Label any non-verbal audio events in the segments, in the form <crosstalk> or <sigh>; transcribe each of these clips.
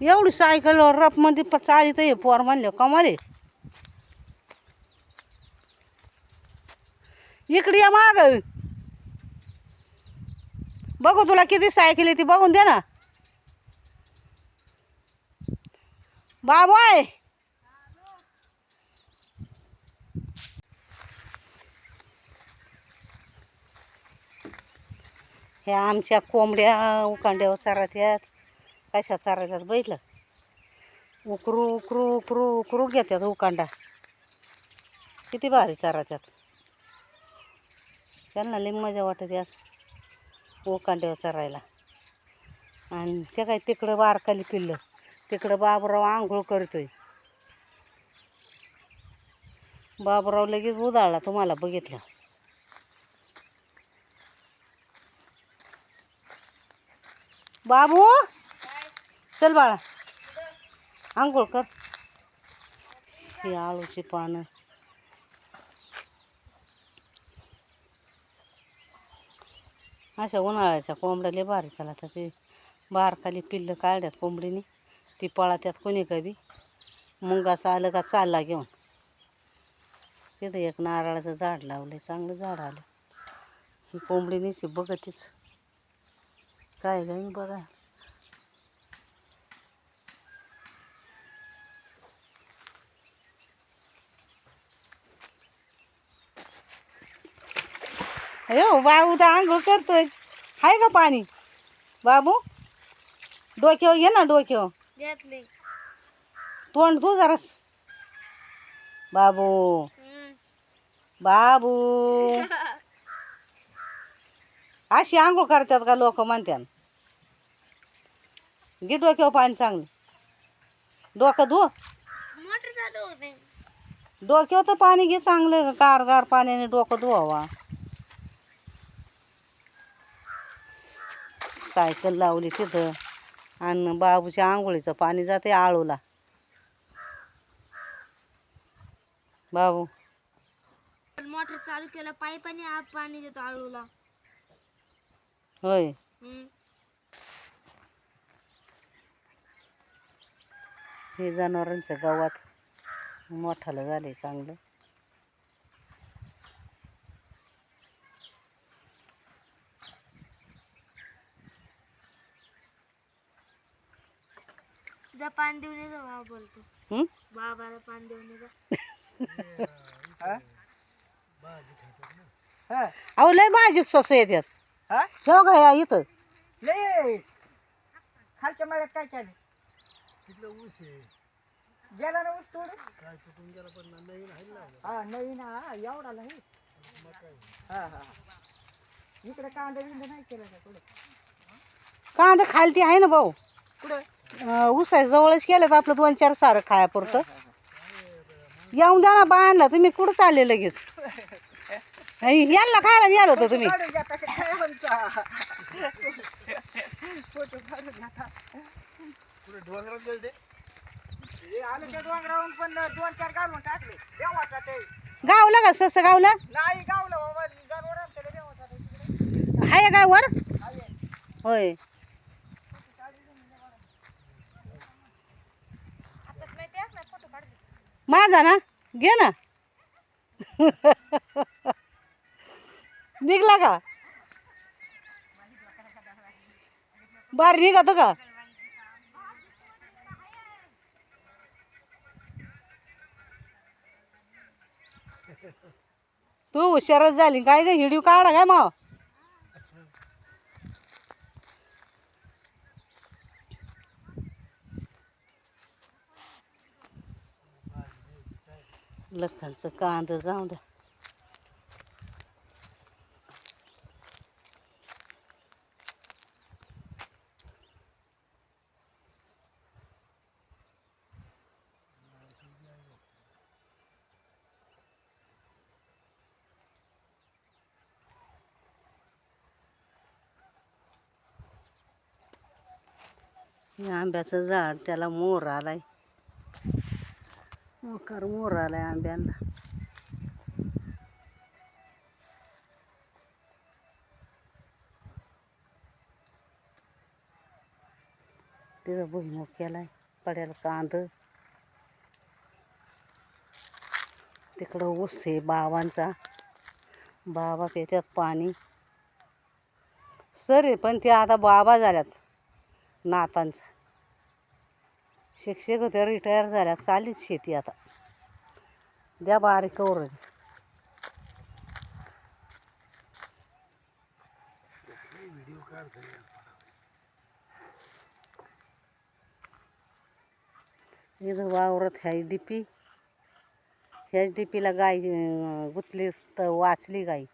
एवढी सायकल रफमध्ये प चालित हे पोर म्हणले कमाले. इकडे या माग. बघू तुला किती सायकल येते बघून दे ना. बाबाय हे आमच्या कोंबड्या उकांड्यावर चारात्यात. कशा चारात्यात बैठलं उकरू उकरू उकरू उकरू घेतात उकांडा हो किती भारी चारायच्यात. त्यांना लई मजा वाटते असं. हो उकांड्यावर चरायला. आणि ते काय तिकडं बारकाली पिल्लं. तिकडं बाबराव आंघोळ करतोय. बाबराव लगेच उदाळला तुम्हाला बघितलं. बाबू! चल बाळा. आंघोळ कर. ही आळूची पानं. अशा उन्हाळ्याच्या कोंबड्या लय भारी चला तर ते. बारकाली पिल्लं काढल्यात कोंबडीने. ती पळात्यात कोणी कवी मुंगाचं आलं का चालला घेऊन. तिथं एक नारळाचं झाड लावलं चांगलं झाड आलं. ही कोंबडीनेच बघतीच. काय काय मी बघा. अयो बाबू तर आंघोळ करतोय. आहे का पाणी? बाबू डोक्यावर घे ना डोक्यावर. घेतली. तोंड तू जरास. बाबू. बाबू. <laughs> अशी आंघोळ करतात का लोक म्हणतात घे डोक्यावर पाणी चांगलं. डोकं धु. मोटर चालू होते डोक्यावर तर पाणी घे चांगलं. गार गार पाण्याने डोकं धुवावा. सायकल लावली तिथं. आणि बाबूच्या आंघोळीचं पाणी जाते आळूला. बाबू. मोटर चालू केलं पाईपाने आप पाणी देतो आळूला. होय. हम्म. हे जनावरांचं गावात मोठालं झालंय चांगलं. पाणी देऊन ये जा बाबा बोलतो. हं? बाबाला पाणी देऊन ये जा. अहो लय भाजी सस येतात हा? ठेव का या इथं. लय खालच्या मळ्यात काय चालू तिथलं ऊस आहे. गेला ना ऊस तोडून? काय तुटून गेला पण नवीन आहे हा नवीन हा एवढा नाही हा हा इकडे कांदा बिंदा नाही केला का कुठे? कांदा खालती आहे ना भाऊ. कुठे? उसाय जवळच केलं तर आपलं दोन चार सारं खायापुरतं. येऊन द्या ना बायांना तुम्ही कुठं चालले लगेच? यांना खायला नेलं होतं तुम्ही. काढून घ्या त्याच्या खायवरचा. फोटो काढून घ्या आता. हे आलं त्या डोंगरावरून पण दोन चार काढून टाकले देवाचा ते गावला का सस गावला नाही गावलं बाबा जनावरांचं लय देवाचा ते तिकडे. आहे काय वर आहे. होय आताच नाही तेच नाही फोटो काढले माझा ना? घे ना. निघला का? बार निघतो का? तू हुशारच झाली. काय ग हिडीव काढा काय मग? लखनचं कांद जाऊ द्या. आंब्याचं झाड त्याला मोर आलाय. मोकार मोर आलाय आंब्यांना. तिथं भुईमुग केलाय पड्याला कांद. तिकडं ऊस आहे बाबांचा बाबा पित्यात पाणी. सर पण ते आता बाबा झाल्यात नातांचा. शिक्षक होते रिटायर झाल्या. चालीच शेती आता. द्या बारीक कवर. इथं वावरत ह्या डी पी ह्याच डी पीला गाय गुतली तर वाचली गाई.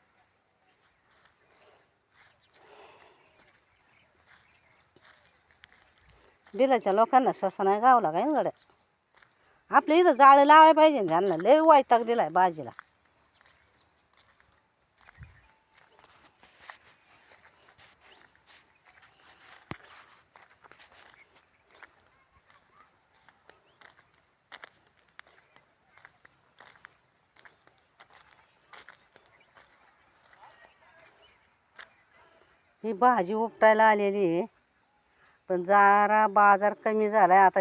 बिलाच्या लोकांना ससा नाही गावला काय गड्या? आपल्या इथं जाळं लावायला पाहिजे ना त्यांना. लय वायताक दिलाय भाजीला ही भाजी उपटायला आलेली आहे. पण जरा बाजार कमी झाला आहे आता.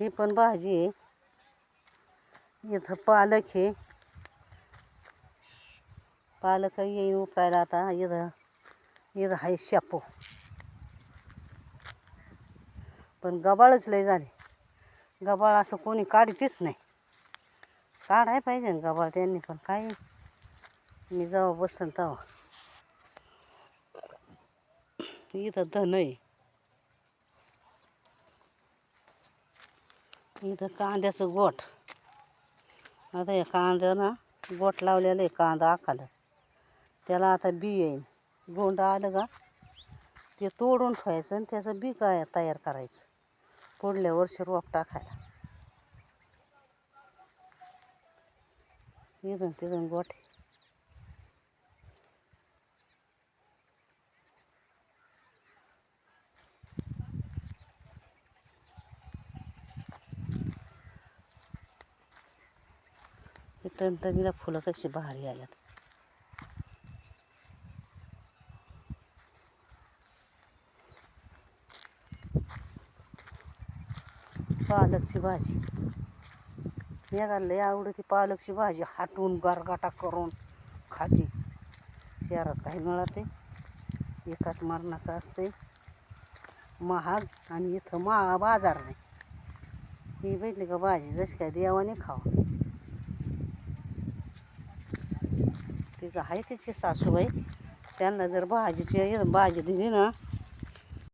ही पण भाजी आहे. इथं पालक आहे. पालक येईन उकळायला आता. इथं इथं आहे शापू पण गबाळच लय झाले. गबाळ असं कोणी काढतीच नाही. काढाय पाहिजे ना गबाळ त्यांनी पण काय? मी जेव्हा बसन तेव्हा इथं धन आहे इथं कांद्याचं गोठ आता या कांद्यानं गोठ लावलेलं आहे कांदा आखाला. त्याला आता बी येईल गोंड आलं का ते तोडून ठेवायचं आणि त्याचं बी काय तयार करायचं. पुढल्या वर्षी रोप टाकायला. इथून तिथून गोठे हे टणटणीला फुलं कशी भारी आल्यात. पालकची भाजी. या लय आवडती पालकची भाजी हाटून गारगाटा करून खाते. शहरात काही मिळते एकाच मरणाचं असते महाग आणि इथं महा बाजार नाही. ही भेटली का भाजी जशी काय देवाने खावा. तिचं आहे तिची सासूबाई. त्यांना जर भाजीची भाजी दिली ना